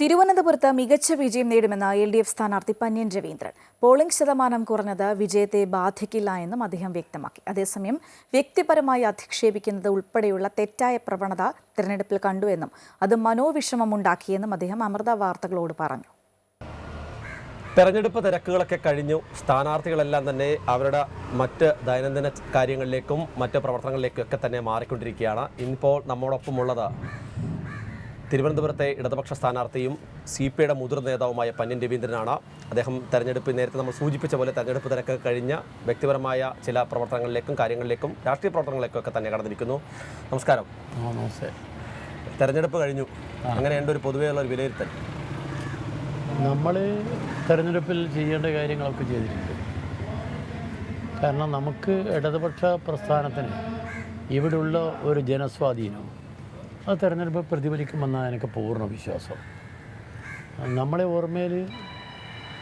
തിരുവനന്തപുരത്ത് മികച്ച വിജയം നേടുമെന്ന് എൽ ഡി എഫ് സ്ഥാനാർത്ഥി പന്യൻ രവീന്ദ്രൻ. പോളിംഗ് ശതമാനം കുറഞ്ഞത് വിജയത്തെ ബാധിക്കില്ല എന്നും അദ്ദേഹം വ്യക്തമാക്കി. അതേസമയം വ്യക്തിപരമായി അധിക്ഷേപിക്കുന്നത് ഉൾപ്പെടെയുള്ള തെറ്റായ പ്രവണത തിരഞ്ഞെടുപ്പിൽ കണ്ടുവെന്നും അത് മനോവിഷമമുണ്ടാക്കിയെന്നും അദ്ദേഹം അമൃത വാർത്തകളോട് പറഞ്ഞു. തെരഞ്ഞെടുപ്പ് തിരക്കുകളൊക്കെ കഴിഞ്ഞു. സ്ഥാനാർത്ഥികളെല്ലാം തന്നെ അവരുടെ മറ്റ് ദൈനംദിന കാര്യങ്ങളിലേക്കും മറ്റ് പ്രവർത്തനങ്ങളിലേക്കും ഒക്കെ തന്നെ മാറിക്കൊണ്ടിരിക്കുകയാണ്. ഇന്നിപ്പോൾ നമ്മോടൊപ്പമുള്ളത് തിരുവനന്തപുരത്തെ ഇടതുപക്ഷ സ്ഥാനാർത്ഥിയും സി പി ഐയുടെ മുതിർന്ന നേതാവുമായ പന്യൻ രവീന്ദ്രനാണ്. അദ്ദേഹം തെരഞ്ഞെടുപ്പ് നേരത്തെ നമ്മൾ സൂചിപ്പിച്ച പോലെ തെരഞ്ഞെടുപ്പ് തിരക്ക് കഴിഞ്ഞ വ്യക്തിപരമായ ചില പ്രവർത്തനങ്ങളിലേക്കും കാര്യങ്ങളിലേക്കും രാഷ്ട്രീയ പ്രവർത്തനങ്ങളിലേക്കും ഒക്കെ തന്നെ കടന്നിരിക്കുന്നു. നമസ്കാരം. നമസ്തേ. തെരഞ്ഞെടുപ്പ് കഴിഞ്ഞു. അങ്ങനെയുണ്ട് ഒരു പൊതുവെയുള്ള ഒരു വിലയിരുത്തൽ. നമ്മൾ തെരഞ്ഞെടുപ്പിൽ ചെയ്യേണ്ട കാര്യങ്ങളൊക്കെ ചെയ്തിട്ടുണ്ട്. കാരണം നമുക്ക് ഇടതുപക്ഷ പ്രസ്ഥാനത്തിന് ഇവിടെയുള്ള ഒരു ജനസ്വാധീനം അത് തെരഞ്ഞെടുപ്പ് പ്രതിഫലിക്കുമെന്നാണ് എനിക്ക് പൂർണ വിശ്വാസം. നമ്മളെ ഓർമ്മയിൽ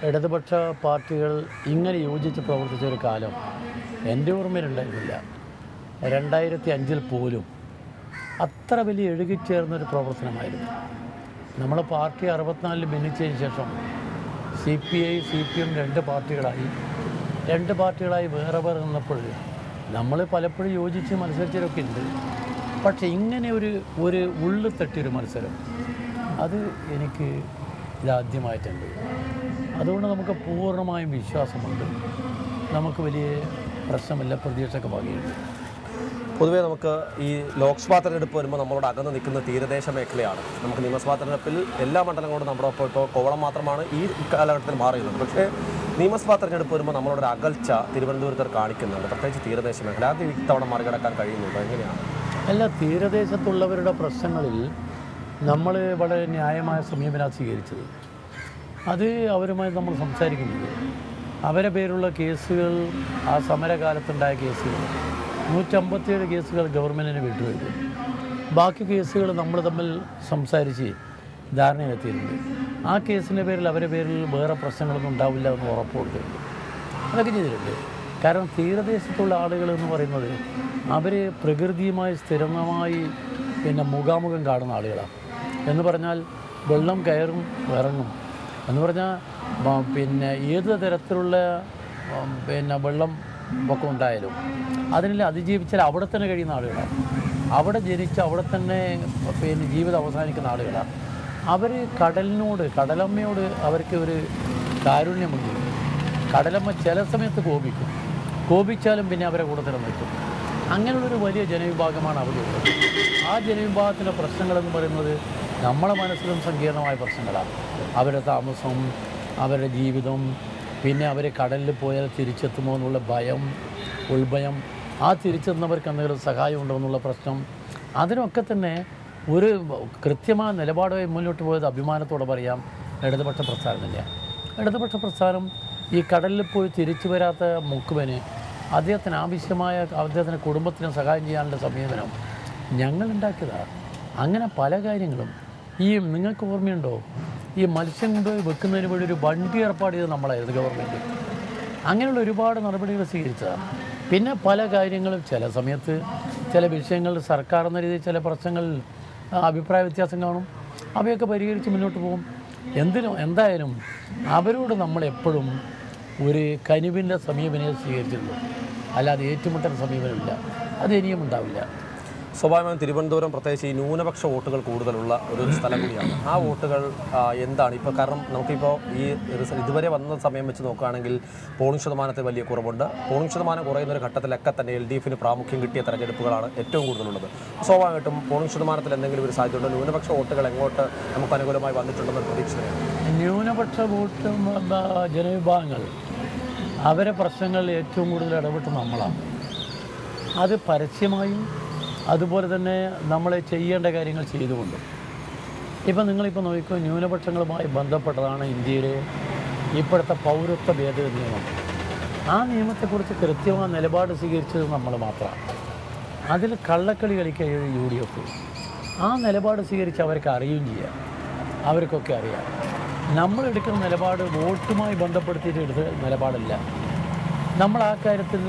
ഇടതുപക്ഷ പാർട്ടികൾ ഇങ്ങനെ യോജിച്ച് പ്രവർത്തിച്ച ഒരു കാലം എന്റെ ഓർമ്മയിലുണ്ടായിരുന്നില്ല. രണ്ടായിരത്തി അഞ്ചിൽ പോലും അത്ര വലിയ എഴുകിച്ചേർന്നൊരു പ്രവർത്തനമായിരുന്നു. നമ്മളെ പാർട്ടി അറുപത്തിനാലിൽ ഭിന്നിച്ചതിന് ശേഷം C P I C P M രണ്ട് പാർട്ടികളായി. രണ്ട് പാർട്ടികളായി വേറെ വേറെ നിന്നപ്പോൾ നമ്മൾ പലപ്പോഴും യോജിച്ച് മത്സരിച്ചവരൊക്കെ ഉണ്ട്. പക്ഷേ ഇങ്ങനെ ഒരു ഒരു ഉള്ളു തട്ടിയൊരു മത്സരം അത് എനിക്ക് ഇതാദ്യമായിട്ടുണ്ട്. അതുകൊണ്ട് നമുക്ക് പൂർണമായും വിശ്വാസമുണ്ട്. നമുക്ക് വലിയ പ്രശ്നമില്ല പ്രതീക്ഷയൊക്കെ വകയുണ്ട് പൊതുവേ നമുക്ക് ഈ ലോക്സഭാ തെരഞ്ഞെടുപ്പ് വരുമ്പോൾ നമ്മളോട് അകന്ന് നിൽക്കുന്ന തീരദേശ മേഖലയാണ്. നമുക്ക് നിയമസഭാ തെരഞ്ഞെടുപ്പിൽ എല്ലാ മണ്ഡലങ്ങളോടും നമ്മുടെ ഒപ്പം ഇപ്പോൾ കോവളം മാത്രമാണ് ഈ കാലഘട്ടത്തിൽ മാറിയത് പക്ഷേ നിയമസഭാ തെരഞ്ഞെടുപ്പ് വരുമ്പോൾ നമ്മളോട് ഒരു അകൽച്ച തിരുവനന്തപുരത്ത് കാണിക്കുന്നുണ്ട്. പ്രത്യേകിച്ച് തീരദേശ മേഖല. അത് ഇത്തവണ മറികടക്കാൻ കഴിയുന്നുണ്ടോ? എങ്ങനെയാണ്? അല്ല തീരദേശത്തുള്ളവരുടെ പ്രശ്നങ്ങളിൽ നമ്മൾ വളരെ ന്യായമായ സമീപനം സ്വീകരിച്ചത്. അത് അവരുമായി നമ്മൾ സംസാരിക്കുന്നത് അവരെ പേരുള്ള കേസുകൾ ആ സമരകാലത്തുണ്ടായ കേസുകൾ നൂറ്റമ്പത്തിയേഴ് കേസുകൾ ഗവൺമെന്റിന് വിട്ടുവരും ബാക്കി കേസുകൾ നമ്മൾ തമ്മിൽ സംസാരിച്ച് ധാരണയിലെത്തിയിട്ടുണ്ട്. ആ കേസിന്റെ പേരിൽ അവരുടെ പേരിൽ വേറെ പ്രശ്നങ്ങളൊന്നും ഉണ്ടാവില്ല എന്ന് ഉറപ്പ് കൊടുത്തിട്ടുണ്ട്. അതൊക്കെ ചെയ്തിട്ടുണ്ട്. കാരണം തീരദേശത്തുള്ള ആളുകൾ എന്ന് പറയുന്നത് അവർ പ്രകൃതിയുമായി സ്ഥിരമായി പിന്നെ മുഖാമുഖം കാണുന്ന ആളുകളാണ്. എന്ന് പറഞ്ഞാൽ വെള്ളം കയറും ഇറങ്ങും. എന്ന് പറഞ്ഞാൽ പിന്നെ ഏത് തരത്തിലുള്ള പിന്നെ വെള്ളം ഒക്കെ ഉണ്ടായാലും അതിനെല്ലാം അതിജീവിച്ചാൽ അവിടെ തന്നെ കഴിയുന്ന ആളുകളാണ്. അവിടെ ജനിച്ച് അവിടെ തന്നെ പിന്നെ ജീവിതം അവസാനിക്കുന്ന ആളുകളാണ്. അവർ കടലിനോട് കടലമ്മയോട് അവർക്ക് ഒരു കാരുണ്യമുണ്ട് കടലമ്മ ചില സമയത്ത് കോപിക്കും. കോപിച്ചാലും പിന്നെ അവരെ കൂടെ തന്നെ നിൽക്കും അങ്ങനെയുള്ളൊരു വലിയ ജനവിഭാഗമാണ് അവിടെ ഉള്ളത്. ആ ജനവിഭാഗത്തിന്റെ പ്രശ്നങ്ങളെന്ന് പറയുന്നത് നമ്മളെ മനസ്സിലും സങ്കീർണമായ പ്രശ്നങ്ങളാണ്. അവരുടെ താമസം അവരുടെ ജീവിതം പിന്നെ അവർ കടലിൽ പോയാൽ തിരിച്ചെത്തുമോ എന്നുള്ള ഭയം ഉൾഭയം ആ തിരിച്ചെത്തുന്നവർക്ക് എന്തെങ്കിലും സഹായം ഉണ്ടോ എന്നുള്ള പ്രശ്നം. അതിനൊക്കെ തന്നെ ഒരു കൃത്യമായ നിലപാടുമായി മുന്നോട്ട് പോയത് അഭിമാനത്തോടെ പറയാം. ഇടതുപക്ഷ പ്രസ്ഥാനം തന്നെയാണ്. ഇടതുപക്ഷ പ്രസ്ഥാനം ഈ കടലിൽ പോയി തിരിച്ചു വരാത്ത മുക്കുവന് അദ്ദേഹത്തിന് ആവശ്യമായ അദ്ദേഹത്തിന്റെ കുടുംബത്തിനും സഹായം ചെയ്യാനുള്ള സമീപനം ഞങ്ങൾ ഉണ്ടാക്കിയതാണ് അങ്ങനെ പല കാര്യങ്ങളും. ഈ നിങ്ങൾക്ക് ഓർമ്മയുണ്ടോ? ഈ മത്സ്യം കൊണ്ടുപോയി വെക്കുന്നതിന് വേണ്ടി ഒരു വണ്ടി ഏർപ്പാട് ചെയ്ത് നമ്മളായിരുന്നു ഗവൺമെന്റ് അങ്ങനെയുള്ള ഒരുപാട് നടപടികൾ സ്വീകരിച്ചതാണ് പിന്നെ പല കാര്യങ്ങളും. ചില സമയത്ത് ചില വിഷയങ്ങൾ സർക്കാർ എന്ന രീതിയിൽ ചില പ്രശ്നങ്ങളിൽ അഭിപ്രായ വ്യത്യാസം കാണും. അവയൊക്കെ പരിഹരിച്ച് മുന്നോട്ട് പോകും. എന്തിനും എന്തായാലും അവരോട് നമ്മൾ എപ്പോഴും ഒരു കനിവിന്റെ സമീപനം സ്വീകരിച്ചിട്ടുള്ളൂ അല്ലാതെ ഏറ്റുമുട്ടൽ സമീപനമില്ല. അത് ഇനിയും ഉണ്ടാവില്ല. സ്വാഭാവികമായും തിരുവനന്തപുരം പ്രത്യേകിച്ച് ഈ ന്യൂനപക്ഷ വോട്ടുകൾ കൂടുതലുള്ള ഒരു സ്ഥലം കൂടിയാണ്. ആ വോട്ടുകൾ എന്താണ്? ഇപ്പോൾ കാരണം നമുക്കിപ്പോൾ ഈ ഇതുവരെ വന്ന സമയം വെച്ച് നോക്കുകയാണെങ്കിൽ പോളിംഗ് ശതമാനത്തിൽ വലിയ കുറവുണ്ട്. പോളിംഗ് ശതമാനം കുറയുന്ന ഒരു ഘട്ടത്തിലൊക്കെ തന്നെ എൽ ഡി എഫിന് പ്രാമുഖ്യം കിട്ടിയ തെരഞ്ഞെടുപ്പുകളാണ് ഏറ്റവും കൂടുതലുള്ളത്. സ്വാഭാവികമായിട്ടും പോളിംഗ് ശതമാനത്തിൽ എന്തെങ്കിലും ഒരു സാധ്യതയുണ്ട്? ന്യൂനപക്ഷ വോട്ടുകൾ എങ്ങോട്ട് നമുക്ക് അനുകൂലമായി വന്നിട്ടുണ്ടെന്ന് പ്രതീക്ഷയാണ് ന്യൂനപക്ഷ വോട്ട് ജനവിഭാഗങ്ങൾ അവരെ പ്രശ്നങ്ങളിൽ ഏറ്റവും കൂടുതൽ ഇടപെട്ട് നമ്മളാണ്. അത് പരസ്യമായും അതുപോലെ തന്നെ നമ്മളെ ചെയ്യേണ്ട കാര്യങ്ങൾ ചെയ്തുകൊണ്ടും. ഇപ്പം നിങ്ങളിപ്പോൾ നോക്കിക്കോ ന്യൂനപക്ഷങ്ങളുമായി ബന്ധപ്പെട്ടതാണ് ഇന്ത്യയിലെ ഇപ്പോഴത്തെ പൗരത്വ ഭേദഗതി നിയമം. ആ നിയമത്തെക്കുറിച്ച് കൃത്യമായ നിലപാട് സ്വീകരിച്ചത് നമ്മൾ മാത്രമാണ്. അതിൽ കള്ളക്കളി കളിക്കുക യു ഡി എഫ് ആ നിലപാട് സ്വീകരിച്ച് അവർക്ക് അറിയുകയും ചെയ്യാം. അവർക്കൊക്കെ അറിയാം. നമ്മൾ എടുക്കുന്ന നിലപാട് വോട്ടുമായി ബന്ധപ്പെടുത്തിയിട്ട് എടുത്ത നിലപാടല്ല. നമ്മൾ ആ കാര്യത്തിൽ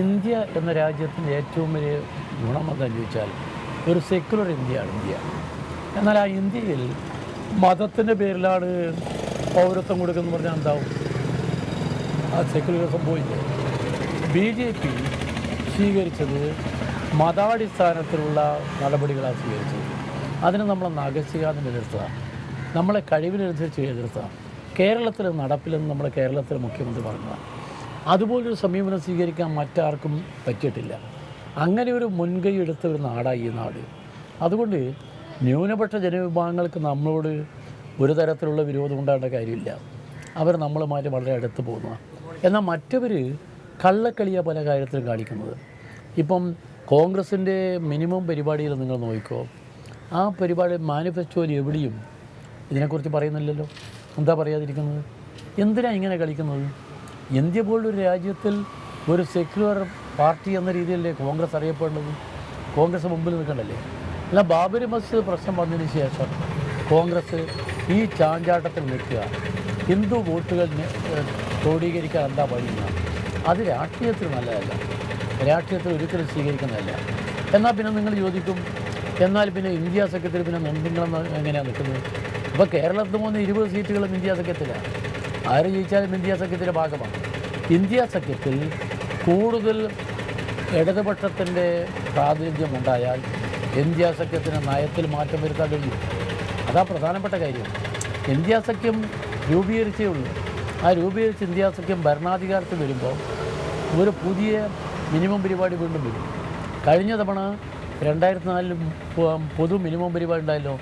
ഇന്ത്യ എന്ന രാജ്യത്തിന്റെ ഏറ്റവും വലിയ ഗുണം എന്താണെന്ന് ചോദിച്ചാൽ ഒരു സെക്യുലർ ഇന്ത്യയാണ് ഇന്ത്യ. എന്നാൽ ആ ഇന്ത്യയിൽ മതത്തിന്റെ പേരിലാണ് പൗരത്വം കൊടുക്കുന്നു പറഞ്ഞാൽ എന്താവും? ആ സെക്യുലറിസം പോയില്ലേ ബി ജെ പി സ്വീകരിച്ചത് മതാടിസ്ഥാനത്തിലുള്ള നടപടികളാണ് സ്വീകരിച്ചത്. അതിന് നമ്മൾ നഗശികാതെ എതിർത്തുക നമ്മളെ കഴിവിനനുസരിച്ച് എതിർത്തതാണ് കേരളത്തിൽ നടപ്പിലെന്ന് നമ്മുടെ കേരളത്തിലെ മുഖ്യമന്ത്രി പറഞ്ഞതാണ്. അതുപോലൊരു സമീപനം സ്വീകരിക്കാൻ മറ്റാർക്കും പറ്റിയിട്ടില്ല. അങ്ങനെ ഒരു മുൻകൈ എടുത്ത ഒരു നാടായി ഈ നാട്. അതുകൊണ്ട് ന്യൂനപക്ഷ ജനവിഭാഗങ്ങൾക്ക് നമ്മളോട് ഒരു തരത്തിലുള്ള വിരോധം ഉണ്ടാകേണ്ട കാര്യമില്ല. അവർ നമ്മളുമായിട്ട് വളരെ അടുത്ത് പോകുന്നതാണ്. എന്നാൽ മറ്റവർ കള്ളക്കളിയാണ് പല കാര്യത്തിലും കാണിക്കുന്നത്. ഇപ്പം കോൺഗ്രസിന്റെ മിനിമം പരിപാടിയിൽ നിങ്ങൾ നോക്കിക്കോ. ആ പരിപാടി മാനിഫെസ്റ്റോയിൽ എവിടെയും ഇതിനെക്കുറിച്ച് പറയുന്നില്ലല്ലോ. എന്താ പറയാതിരിക്കുന്നത്? എന്തിനാണ് ഇങ്ങനെ കളിക്കുന്നത്? ഇന്ത്യ പോലൊരു രാജ്യത്തിൽ ഒരു സെക്യുലർ പാർട്ടി എന്ന രീതിയിലല്ലേ കോൺഗ്രസ് അറിയപ്പെടേണ്ടത് കോൺഗ്രസ് മുമ്പിൽ നിൽക്കണ്ടല്ലേ? അല്ല ബാബരി മസ്ജിദ് പ്രശ്നം വന്നതിന് ശേഷം കോൺഗ്രസ് ഈ ചാഞ്ചാട്ടത്തിൽ നിൽക്കുക. ഹിന്ദു വോട്ടുകൾ ക്രോഡീകരിക്കാൻ എന്താ വഴിയുന്ന അത് രാഷ്ട്രീയത്തിൽ നല്ലതല്ല. രാഷ്ട്രീയത്തിൽ ഒരിക്കലും സ്വീകരിക്കുന്നതല്ല. എന്നാൽ പിന്നെ നിങ്ങൾ ചോദിക്കും? എന്നാൽ പിന്നെ ഇന്ത്യ സെക്രട്ടറി പിന്നെ നിങ്ങളെന്ന് എങ്ങനെയാണ് നിൽക്കുന്നത്? ഇപ്പോൾ കേരളത്തിൽ പോകുന്ന ഇരുപത് സീറ്റുകളും ഇന്ത്യ സഖ്യത്തിലാണ് ആര് ജയിച്ചാലും ഇന്ത്യ സഖ്യത്തിന്റെ ഭാഗമാണ്. ഇന്ത്യ സഖ്യത്തിൽ കൂടുതൽ ഇടതുപക്ഷത്തിന്റെ പ്രാതിനിധ്യം ഉണ്ടായാൽ ഇന്ത്യ സഖ്യത്തിന് നയത്തിൽ മാറ്റം വരുത്താൻ കഴിയും. അതാ പ്രധാനപ്പെട്ട കാര്യം. ഇന്ത്യ സഖ്യം രൂപീകരിച്ചേ ഉള്ളൂ. ആ രൂപീകരിച്ച് ഇന്ത്യ സഖ്യം ഭരണാധികാരത്തിൽ വരുമ്പോൾ ഒരു പുതിയ മിനിമം പരിപാടി വീണ്ടും വരും. കഴിഞ്ഞ തവണ രണ്ടായിരത്തി നാലിലും പൊതു മിനിമം പരിപാടി ഉണ്ടായല്ലോ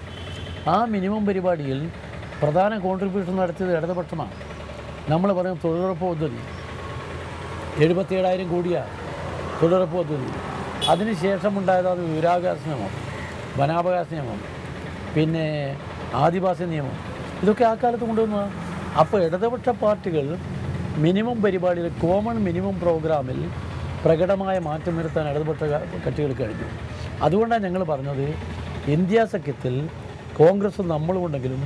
ആ മിനിമം പരിപാടിയിൽ പ്രധാന കോൺട്രിബ്യൂഷൻ നടത്തിയത് ഇടതുപക്ഷമാണ്. നമ്മൾ പറയും തൊഴിലുറപ്പ് പദ്ധതി. എഴുപത്തിയേഴായിരം കോടിയാണ് തൊഴിലുറപ്പ് പദ്ധതി. അതിനുശേഷം അത് വിവരാവകാശ നിയമം വനാവകാശ നിയമം പിന്നെ ആദിവാസി നിയമം. ഇതൊക്കെ ആ കാലത്ത് കൊണ്ടുവന്നതാണ് അപ്പോൾ ഇടതുപക്ഷ പാർട്ടികൾ മിനിമം പരിപാടിയിൽ കോമൺ മിനിമം പ്രോഗ്രാമിൽ പ്രകടമായ മാറ്റം വരുത്താൻ ഇടതുപക്ഷ കക്ഷികൾ കഴിഞ്ഞു. അതുകൊണ്ടാണ് ഞങ്ങൾ പറഞ്ഞത് ഇന്ത്യ സഖ്യത്തിൽ കോൺഗ്രസ് നമ്മളുമുണ്ടെങ്കിലും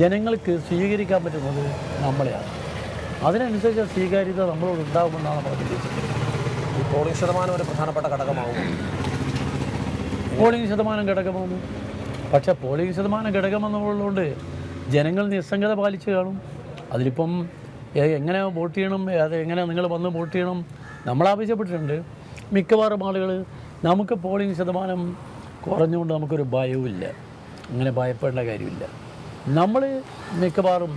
ജനങ്ങൾക്ക് സ്വീകരിക്കാൻ പറ്റുന്നത് നമ്മളെയാണ്. അതിനനുസരിച്ച് സ്വീകാര്യത നമ്മളോട് ഉണ്ടാകുമെന്നാണ് നമ്മൾ പ്രതീക്ഷിക്കുന്നത് ഈ പോളിംഗ് ശതമാനം ഒരു പ്രധാനപ്പെട്ട ഘടകമാകും പോളിംഗ് ശതമാനം ഘടകമാവും. പക്ഷേ പോളിംഗ് ശതമാനം ഘടകമെന്നുള്ളതുകൊണ്ട് ജനങ്ങൾ നിസ്സംഗത പാലിച്ച് കാണും. അതിലിപ്പം എങ്ങനെ വോട്ട് ചെയ്യണം അത് എങ്ങനെ നിങ്ങൾ വന്ന് വോട്ട് ചെയ്യണം നമ്മൾ ആവശ്യപ്പെട്ടിട്ടുണ്ട്. മിക്കവാറും ആളുകൾ നമുക്ക് പോളിംഗ് ശതമാനം കുറഞ്ഞുകൊണ്ട് നമുക്കൊരു ഭയവുമില്ല. അങ്ങനെ ഭയപ്പെടേണ്ട കാര്യമില്ല. നമ്മൾ മിക്കവാറും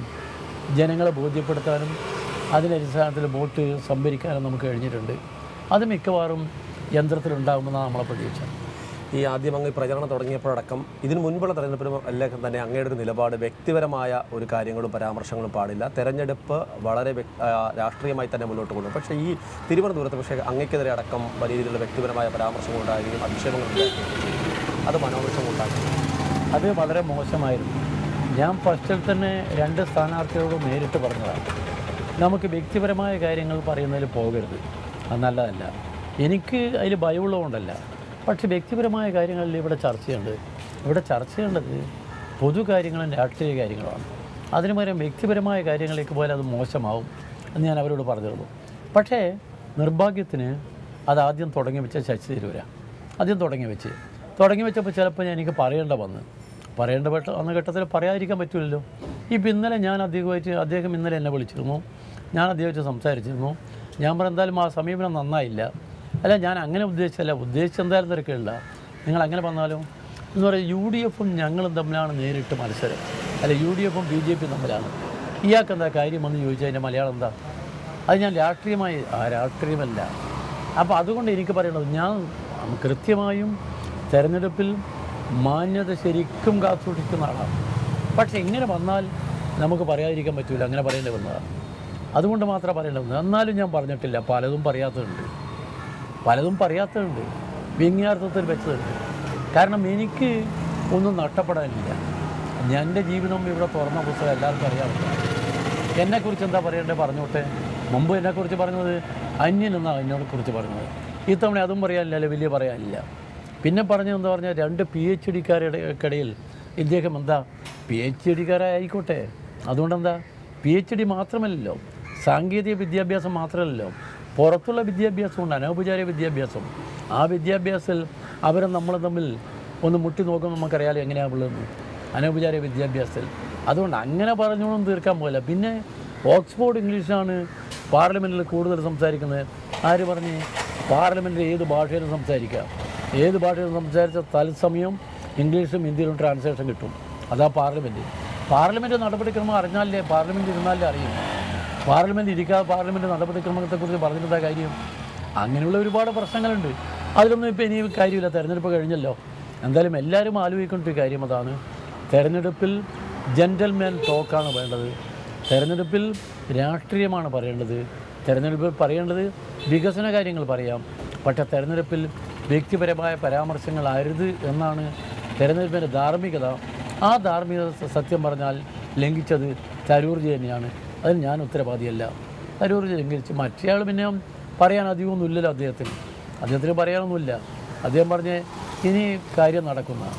ജനങ്ങളെ ബോധ്യപ്പെടുത്താനും അതിനടിസ്ഥാനത്തിൽ വോട്ട് സംഭരിക്കാനും നമുക്ക് കഴിഞ്ഞിട്ടുണ്ട്. അത് മിക്കവാറും യന്ത്രത്തിലുണ്ടാകുമെന്നാണ് നമ്മളെ പ്രതീക്ഷ. ഈ ആദ്യം അങ്ങ് പ്രചരണം തുടങ്ങിയപ്പോഴടക്കം ഇതിന് മുൻപുള്ള തെരഞ്ഞെടുപ്പിലും എല്ലാം തന്നെ അങ്ങയുടെ ഒരു നിലപാട് വ്യക്തിപരമായ ഒരു കാര്യങ്ങളും പരാമർശങ്ങളും പാടില്ല. തെരഞ്ഞെടുപ്പ് വളരെ രാഷ്ട്രീയമായി തന്നെ മുന്നോട്ട് കൊണ്ടുപോകും പക്ഷേ ഈ തിരുവനന്തപുരത്ത് പക്ഷേ അങ്ങയ്ക്കെതിരെ അടക്കം വലിയ രീതിയിലുള്ള വ്യക്തിപരമായ പരാമർശങ്ങളുണ്ടായിരിക്കും അധിക്ഷേപങ്ങളുണ്ടായിരിക്കും അത് മനോവിഷം ഉണ്ടാക്കി അത് വളരെ മോശമായിരുന്നു. ഞാൻ ഫസ്റ്റിൽ തന്നെ രണ്ട് സ്ഥാനാർത്ഥികളോട് നേരിട്ട് പറഞ്ഞതാണ്. നമുക്ക് വ്യക്തിപരമായ കാര്യങ്ങൾ പറയുന്നതിൽ പോകരുത്. അത് നല്ലതല്ല. എനിക്ക് അതിൽ ഭയമുള്ളതുകൊണ്ടല്ല. പക്ഷെ വ്യക്തിപരമായ കാര്യങ്ങളിൽ ഇവിടെ ചർച്ച ചെയ്യേണ്ടത് ഇവിടെ ചർച്ച ചെയ്യേണ്ടത് പൊതു കാര്യങ്ങളും രാഷ്ട്രീയ കാര്യങ്ങളാണ് അതിനു പകരം വ്യക്തിപരമായ കാര്യങ്ങളിലേക്ക് പോയാൽ അത് മോശമാവും എന്ന് ഞാൻ അവരോട് പറഞ്ഞിരുന്നു. പക്ഷേ നിർഭാഗ്യത്തിന് അത് ആദ്യം തുടങ്ങി വെച്ച ശശി തരൂര. ആദ്യം തുടങ്ങി വെച്ച്. തുടങ്ങി വെച്ചപ്പോൾ ചിലപ്പോൾ ഞാൻ എനിക്ക് പറയേണ്ട വന്ന് പറയേണ്ട പെട്ട അന്ന് ഘട്ടത്തിൽ പറയാതിരിക്കാൻ പറ്റില്ലല്ലോ. ഇപ്പം ഇന്നലെ ഞാൻ അദ്ദേഹമായിട്ട് അദ്ദേഹം ഇന്നലെ എന്നെ വിളിച്ചിരുന്നു. ഞാൻ അദ്ദേഹമായിട്ട് സംസാരിച്ചിരുന്നു. ഞാൻ പറഞ്ഞ എന്തായാലും ആ സമീപനം നന്നായില്ല. അല്ല ഞാൻ അങ്ങനെ ഉദ്ദേശിച്ചല്ല ഉദ്ദേശിച്ച എന്തായാലും തിരക്കില്ല നിങ്ങൾ അങ്ങനെ വന്നാലോ എന്ന് പറയുക യു ഡി എഫും ഞങ്ങളും തമ്മിലാണ് നേരിട്ട് മത്സരം. അല്ല യു ഡി എഫും ബി ജെ പിയും തമ്മിലാണ്. ഇയാൾക്ക് എന്താ കാര്യമെന്ന് ചോദിച്ചാൽ അതിന്റെ മലയാളം എന്താ? അത് ഞാൻ രാഷ്ട്രീയമായി ആ രാഷ്ട്രീയമല്ല. അപ്പോൾ അതുകൊണ്ട് എനിക്ക് പറയുന്നത് ഞാൻ കൃത്യമായും തെരഞ്ഞെടുപ്പിൽ മാന്യത ശരിക്കും കാത്തുസൂക്ഷിക്കുന്ന ആളാണ് പക്ഷെ ഇങ്ങനെ വന്നാൽ നമുക്ക് പറയാതിരിക്കാൻ പറ്റില്ല അങ്ങനെ പറയേണ്ടി വന്നതാണ്. അതുകൊണ്ട് മാത്രമേ പറയേണ്ടി വന്നത്. എന്നാലും ഞാൻ പറഞ്ഞിട്ടില്ല. പലതും പറയാത്തതുണ്ട്. പലതും പറയാത്തതുണ്ട്. വ്യംഗ്യാർത്ഥത്തിൽ വെച്ചതുണ്ട്. കാരണം എനിക്ക് ഒന്നും നഷ്ടപ്പെടാനില്ല. എന്റെ ജീവിതം ഇവിടെ തുറന്ന പുസ്തകം എല്ലാവർക്കും അറിയാറില്ല എന്നെക്കുറിച്ച് എന്താ പറയേണ്ടത്? പറഞ്ഞോട്ടെ. മുമ്പ് എന്നെക്കുറിച്ച് പറഞ്ഞത് അന്യനെന്നാണ് എന്നോട് കുറിച്ച് പറഞ്ഞത്. ഇത്തവണ അതും പറയാനില്ല വലിയ പറയാനില്ല. പിന്നെ പറഞ്ഞതെന്ന് പറഞ്ഞാൽ രണ്ട് പി എച്ച് ഡിക്കാരുടെ ഇടയിൽ ഇദ്ദേഹം എന്താ പി എച്ച് ഡിക്കാരായിക്കോട്ടെ അതുകൊണ്ടെന്താ പി എച്ച് ഡി മാത്രമല്ലല്ലോ സാങ്കേതിക വിദ്യാഭ്യാസം മാത്രമല്ലല്ലോ പുറത്തുള്ള വിദ്യാഭ്യാസമുണ്ട് അനൗപചാരിക വിദ്യാഭ്യാസം. ആ വിദ്യാഭ്യാസത്തിൽ അവരെ നമ്മൾ തമ്മിൽ ഒന്ന് മുട്ടി നോക്കുമ്പോൾ നമുക്കറിയാലോ എങ്ങനെയാണ് ഉള്ളതെന്ന് അനൗപചാരിക വിദ്യാഭ്യാസത്തിൽ. അതുകൊണ്ട് അങ്ങനെ പറഞ്ഞോളും തീർക്കാൻ പോകില്ല. പിന്നെ ഓക്സ്ഫോർഡ് ഇംഗ്ലീഷാണ് പാർലമെന്റിൽ കൂടുതൽ സംസാരിക്കുന്നത്. ആര് പറഞ്ഞ്? പാർലമെന്റിൽ ഏത് ഭാഷയിലും സംസാരിക്കാം. ഏത് ഭാഷയിൽ സംസാരിച്ച തത്സമയം ഇംഗ്ലീഷും ഹിന്ദിയിലും ട്രാൻസ്ലേഷൻ കിട്ടും. അതാ പാർലമെന്റ് പാർലമെന്റ് നടപടിക്രമം അറിഞ്ഞാലേ പാർലമെന്റ് ഇരുന്നാലേ അറിയും. പാർലമെന്റ് ഇരിക്കാതെ പാർലമെന്റ് നടപടിക്രമത്തെക്കുറിച്ച് പറഞ്ഞിട്ടാ കാര്യം? അങ്ങനെയുള്ള ഒരുപാട് പ്രശ്നങ്ങളുണ്ട്. അതിലൊന്നും ഇപ്പോൾ ഇനി കാര്യമില്ല. തിരഞ്ഞെടുപ്പ് കഴിഞ്ഞല്ലോ. എന്തായാലും എല്ലാവരും ആലോചിക്കേണ്ട ഒരു കാര്യം അതാണ്. തെരഞ്ഞെടുപ്പിൽ ജെന്റൽമാൻ ടോക്കാണ് വേണ്ടത്. തിരഞ്ഞെടുപ്പിൽ രാഷ്ട്രീയമാണ് പറയേണ്ടത്. തിരഞ്ഞെടുപ്പിൽ പറയേണ്ടത് വികസന കാര്യങ്ങൾ പറയാം. പക്ഷേ തെരഞ്ഞെടുപ്പിൽ വ്യക്തിപരമായ പരാമർശങ്ങൾ അരുത് എന്നാണ് തെരഞ്ഞെടുപ്പിന്റെ ധാർമ്മികത. ആ ധാർമ്മികത സത്യം പറഞ്ഞാൽ ലംഘിച്ചത് തരൂർജി തന്നെയാണ് അതിന് ഞാൻ ഉത്തരവാദിയല്ല. തരൂർജി ലംഘിച്ച് മറ്റേയാൾ പിന്നെ പറയാൻ അധികമൊന്നും ഇല്ലല്ലോ അദ്ദേഹത്തിന്. അദ്ദേഹത്തിന് പറയാനൊന്നുമില്ല. അദ്ദേഹം പറഞ്ഞ് ഇനി കാര്യം നടക്കുന്ന.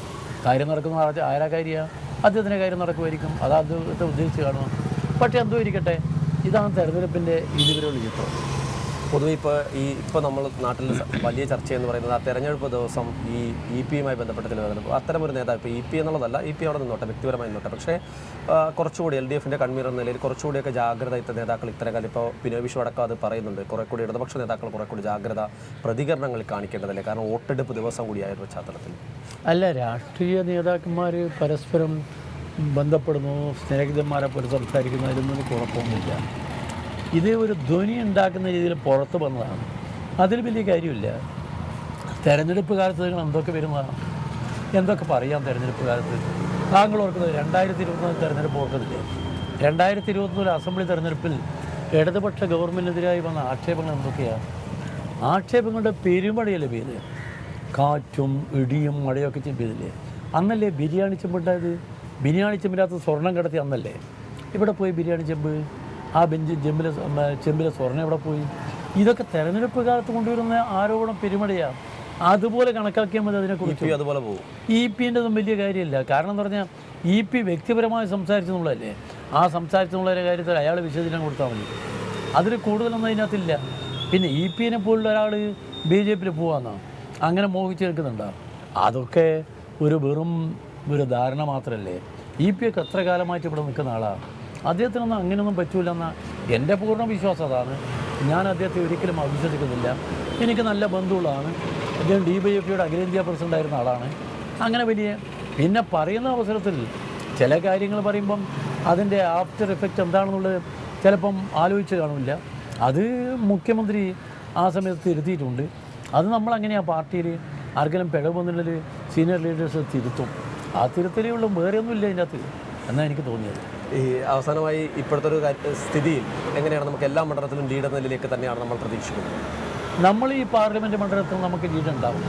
കാര്യം നടക്കുന്ന ആരാ- കാര്യമാണ് അദ്ദേഹത്തിന്റെ കാര്യം നടക്കുമായിരിക്കും. അത് അദ്ദേഹത്തെ ഉദ്ദേശിച്ച് കാണുക. പക്ഷേ എന്തോ ഇരിക്കട്ടെ. ഇതാണ് തെരഞ്ഞെടുപ്പിന്റെ ഇതുവരെയുള്ള ചിത്രം. പൊതുവെ ഇപ്പോൾ ഈ ഇപ്പോൾ നമ്മൾ നാട്ടിൽ വലിയ ചർച്ച എന്ന് പറയുന്നത് ആ തെരഞ്ഞെടുപ്പ് ദിവസം ഈ ഇ പിയുമായി ബന്ധപ്പെട്ട ചില തെരഞ്ഞെടുപ്പ് അത്തരമൊരു നേതാവ് ഇപ്പോൾ ഇ പി എന്നുള്ളതല്ല ഇ പി അവിടെ നിന്നോട്ടെ വ്യക്തിപരമായി നിന്നോട്ടെ. പക്ഷേ കുറച്ചുകൂടി എൽ ഡി എഫിന്റെ കൺവീനർ നിലയിൽ കുറച്ചുകൂടിയൊക്കെ ജാഗ്രത ഇത്ത നേതാക്കൾ ഇത്തരം കാലം ഇപ്പോൾ വിശ്വ അടക്കം അത് പറയുന്നുണ്ട്. കുറെ കൂടി ഇടതുപക്ഷ നേതാക്കൾ കുറെ കൂടി ജാഗ്രത പ്രതികരണങ്ങൾ കാണിക്കേണ്ടതല്ലേ? കാരണം വോട്ടെടുപ്പ് ദിവസം കൂടിയായ ഒരു പശ്ചാത്തലത്തിൽ. അല്ല രാഷ്ട്രീയ നേതാക്കന്മാർ പരസ്പരം ബന്ധപ്പെടുന്നു സ്നേഹിതന്മാരെ പോലെ സംസാരിക്കുന്നതിലൊന്നും കുഴപ്പമൊന്നുമില്ല ഇത് ഒരു ധ്വനി ഉണ്ടാക്കുന്ന രീതിയിൽ പുറത്ത് വന്നതാണ്. അതിൽ വലിയ കാര്യമില്ല. തെരഞ്ഞെടുപ്പ് കാലത്ത് നിങ്ങൾ എന്തൊക്കെ വരുന്നതാണ് എന്തൊക്കെ പറയാം തെരഞ്ഞെടുപ്പ് കാലത്ത്? താങ്കൾ ഓർക്കുന്നത് രണ്ടായിരത്തി ഇരുപത്തൊന്ന് തെരഞ്ഞെടുപ്പ് ഓർക്കുന്നില്ലേ? രണ്ടായിരത്തി ഇരുപത്തൊന്നിൽ അസംബ്ലി തെരഞ്ഞെടുപ്പിൽ ഇടതുപക്ഷ ഗവൺമെന്റിനെതിരായി വന്ന ആക്ഷേപങ്ങൾ എന്തൊക്കെയാണ് ആക്ഷേപങ്ങളുടെ പെരുമഴയല്ലേ പെയ്ത് കാറ്റും ഇടിയും മഴയൊക്കെ ചെയ്തില്ലേ അന്നല്ലേ ബിരിയാണി ചെമ്പുണ്ടായത് ബിരിയാണി ചെമ്പിനകത്ത് സ്വർണം കടത്തി അന്നല്ലേ? ഇവിടെ പോയി ബിരിയാണി ചെമ്പ്? ആ ബെഞ്ച് ചെമ്പിലെ സ്വ- ചെമ്പിലെ സ്വർണം എവിടെ പോയി? ഇതൊക്കെ തെരഞ്ഞെടുപ്പ് കാലത്ത് കൊണ്ടുവരുന്ന ആരോപണം പെരുമഴയാണ് അതുപോലെ കണക്കാക്കിയാൽ മതി അതിനെക്കുറിച്ച്. അതുപോലെ പോകും. ഇ പിന്റെ ഒന്നും വലിയ കാര്യമില്ല. കാരണം എന്ന് പറഞ്ഞാൽ ഇ പി വ്യക്തിപരമായി സംസാരിച്ചെന്നുള്ളതല്ലേ? ആ സംസാരിച്ചെന്നുള്ള കാര്യത്തിൽ അയാൾ വിശദീകരണം കൊടുത്താൽ മതി. അതിൽ കൂടുതലൊന്നും അതിനകത്തില്ല. പിന്നെ ഇ പിനെ പോലുള്ള ഒരാൾ ബി ജെ പിയിൽ പോകാമെന്നോ അങ്ങനെ മോഹിച്ച് നിൽക്കുന്നുണ്ടോ? അതൊക്കെ ഒരു വെറും ഒരു ധാരണ മാത്രമല്ലേ? ഇ പി ഒക്കെ എത്ര കാലമായിട്ട് ഇവിടെ നിൽക്കുന്ന ആളാണ് അദ്ദേഹത്തിനൊന്നും അങ്ങനെയൊന്നും പറ്റൂലെന്ന എന്റെ പൂർണ വിശ്വാസം അതാണ്. ഞാൻ അദ്ദേഹത്തെ ഒരിക്കലും അവിശ്വസിക്കുന്നില്ല എനിക്ക് നല്ല ബന്ധുള്ളതാണ് അദ്ദേഹം ഡി ബി എഫ് പിയുടെ അഖിലേന്ത്യാ പ്രസിഡന്റ് ആയിരുന്ന ആളാണ്. അങ്ങനെ വലിയ പിന്നെ പറയുന്ന അവസരത്തിൽ ചില കാര്യങ്ങൾ പറയുമ്പം അതിന്റെ ആഫ്റ്റർ എഫക്റ്റ് എന്താണെന്നുള്ളത് ചിലപ്പം ആലോചിച്ച് കാണില്ല അത് മുഖ്യമന്ത്രി ആ സമയത്ത് തിരുത്തിയിട്ടുണ്ട്. അത് നമ്മൾ ആ പാർട്ടിയിൽ ആർക്കെങ്കിലും പിഴവ് വന്നിട്ടുണ്ടെങ്കിൽ സീനിയർ ലീഡേഴ്സ് തിരുത്തും. ആ തിരുത്തലേ ഉള്ളൂ. വേറെ ഒന്നുമില്ല അതിന്റെ അകത്ത് എന്നാണ് എനിക്ക് തോന്നിയത്? ഈ അവസാനമായി ഇപ്പോഴത്തെ ഒരു സ്ഥിതിയിൽ എങ്ങനെയാണ് നമുക്ക് എല്ലാ മണ്ഡലത്തിലും ലീഡ് എന്ന നിലയിലേക്ക് തന്നെയാണ് നമ്മൾ പ്രതീക്ഷിക്കുന്നത്? നമ്മൾ ഈ പാർലമെന്റ് മണ്ഡലത്തിൽ നമുക്ക് ലീഡ് ഉണ്ടാവും.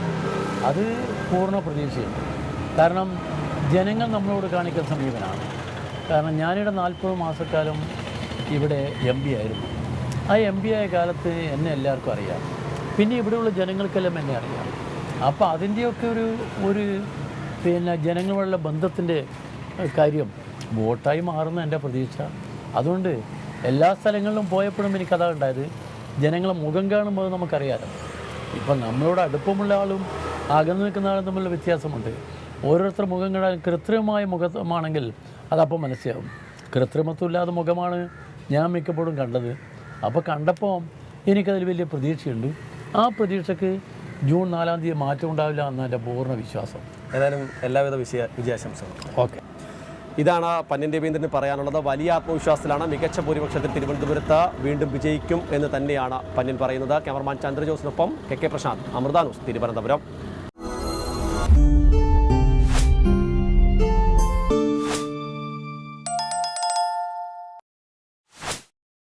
അത് പൂർണ പ്രതീക്ഷയാണ്. കാരണം ജനങ്ങൾ നമ്മളോട് കാണിക്കുന്ന സമീപനമാണ്. കാരണം ഞാനിവിടെ നാൽപ്പത് മാസക്കാലം ഇവിടെ എം പി ആയിരുന്നു. ആ എം പി ആയ കാലത്ത് എന്നെ എല്ലാവർക്കും അറിയാം. പിന്നെ ഇവിടെയുള്ള ജനങ്ങൾക്കെല്ലാം എന്നെ അറിയാം. അപ്പോൾ അതിന്റെയൊക്കെ ഒരു ഒരു പിന്നെ ജനങ്ങളുള്ള ബന്ധത്തിന്റെ കാര്യം വോട്ടായി മാറുന്ന എന്റെ പ്രതീക്ഷ. അതുകൊണ്ട് എല്ലാ സ്ഥലങ്ങളിലും പോയപ്പോഴും എനിക്ക് അതാ ഉണ്ടായത്. ജനങ്ങളെ മുഖം കാണുമ്പോൾ നമുക്കറിയാലോ. ഇപ്പം നമ്മളോട് അടുപ്പമുള്ള ആളും അകന്നു നിൽക്കുന്ന ആളും തമ്മിലുള്ള വ്യത്യാസമുണ്ട്. ഓരോരുത്തർ മുഖം കാണാൻ കൃത്രിമമായ മുഖമാണെങ്കിൽ അതപ്പം മനസ്സിലാവും. കൃത്രിമത്വമില്ലാത്ത മുഖമാണ് ഞാൻ മിക്കപ്പോഴും കണ്ടത്. അപ്പോൾ കണ്ടപ്പോൾ എനിക്കതിൽ വലിയ പ്രതീക്ഷയുണ്ട്. ആ പ്രതീക്ഷയ്ക്ക് ജൂൺ നാലാം തീയതി മാറ്റം ഉണ്ടാവില്ല എന്ന എന്റെ പൂർണ വിശ്വാസം. ഏതായാലും എല്ലാവിധ വിജയ വിജയാശംസകളും ഓക്കെ. ഇതാണ് പന്യൻ രവീന്ദ്രന് പറയാനുള്ളത്. വലിയ ആത്മവിശ്വാസത്തിലാണ് മികച്ച ഭൂരിപക്ഷത്തിൽ തിരുവനന്തപുരത്ത് വീണ്ടും വിജയിക്കും എന്ന് തന്നെയാണ് പന്യൻ പറയുന്നത്. Cameraman ചന്ദ്രജോസിനൊപ്പം K K Prashanth Amrita news Thiruvananthapuram.